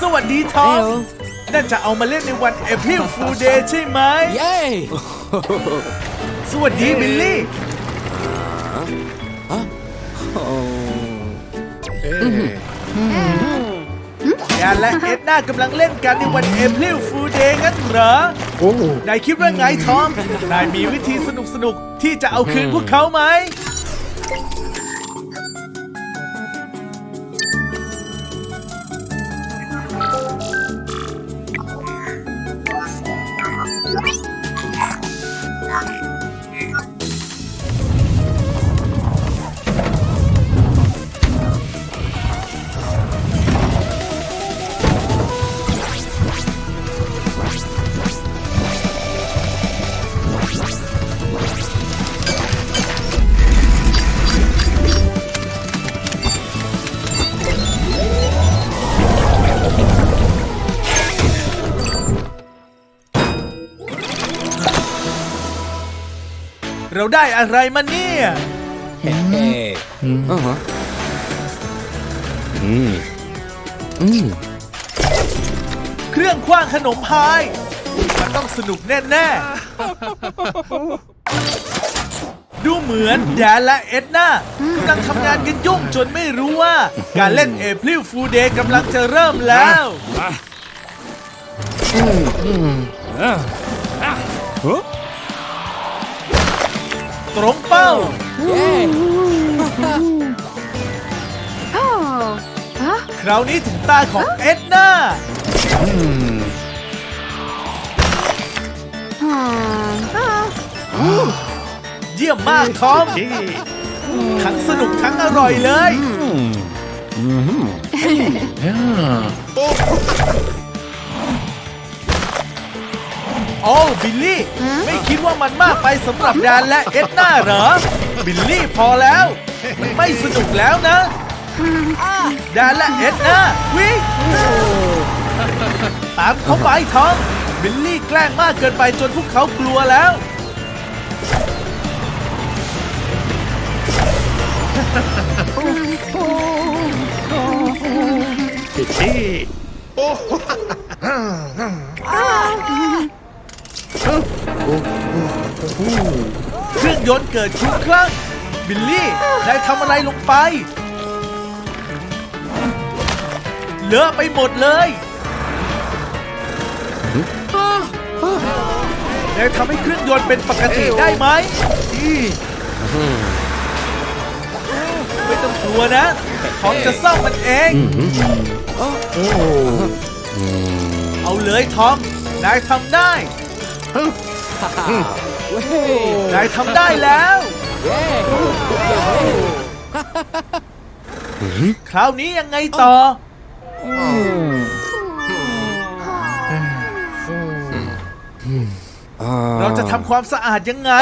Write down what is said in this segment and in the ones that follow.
สวัสดีทอมน่าจะเอามาเล่นในวัน April Fool Day ใช่ไหม เย้ สวัสดีบิลลี่ แอนและเอ็ดน่ากำลังเล่นกันในวัน April Fool Day งั้นเหรอ โอ้นายคิดว่าไงทอม นายมีวิธีสนุกสนุกๆที่จะเอาคืนพวกเขาไหม เราได้อะไรมาเนี่ย เฮ้อ่าฮะอืมอืมเครื่องคว้างขนมพาย มันต้องสนุกแน่ๆ ดูเหมือนแดนและเอ็ดนากำลังทำงานกันยุ่งจนไม่รู้ว่า การเล่น April Fool Day กำลังจะเริ่มแล้ว ตรงเป้าเย้ Oh. Huh? คราวนี้ถึงตาของเอ็ดนา Hmm. เยี่ยมมากทอมทั้งสนุกทั้งอร่อยเลยโอ้ บิลลี่ ไม่คิดว่ามันมากไปสำหรับแดนและเอ็ดนาเหรอ บิลลี่พอแล้ว มันไม่สนุกแล้วนะ แดนและเอ็ดนาวิ่งตามเขาไปทอมบิลลี่แกล้งมากเกินไปจนพวกเขากลัวแล้วผิดที่ เครื่องยนต์เกิดคุ้มคลั่งบิลลี่นายทำอะไรลงไป เลอะไปหมดเลยนายทำให้เครื่องยนต์เป็นปกติได้ไหมไม่ต้องกลัวนะ ของจะซ่อมมันเอง เอาเลยทอม นายทำได้ นายทำได้แล้วเย้คราวนี้ยังไงต่อเราจะทำความสะอาดยังไง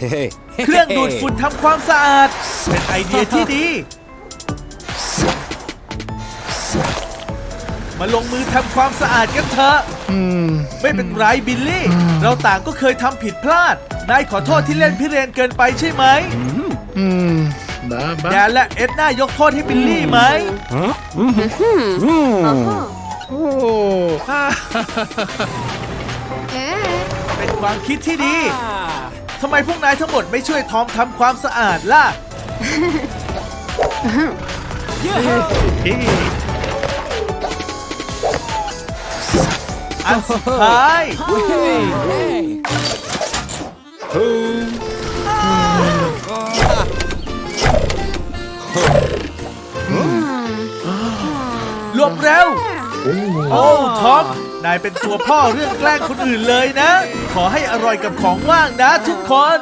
เฮ้ยเครื่องดูดฝุ่นทำความสะอาด เป็นไอเดียที่ดี มาลงมือทำความสะอาดกันเถอะไม่เป็นไรบิลลี่ เราต่างก็เคยทำผิดพลาด นายขอโทษที่เล่นพิเรนเกินไปใช่ไหมอืมบ้าบ้าแดนและเอ็ดน่ายกโทษให้บิลลี่ไหมโอ้ Eh. เป็นความคิดที่ดี ทำไมพวกนายทั้งหมดไม่ช่วยทอมทำความสะอาดล่ะที่อันสุดท้ายเฮ้ยเฮ้ยรวมเร็ว โอ้ ทอม นายเป็นตัวพ่อเรื่องแกล้งคนอื่นเลยนะ ขอให้อร่อยกับของว่างนะทุกคน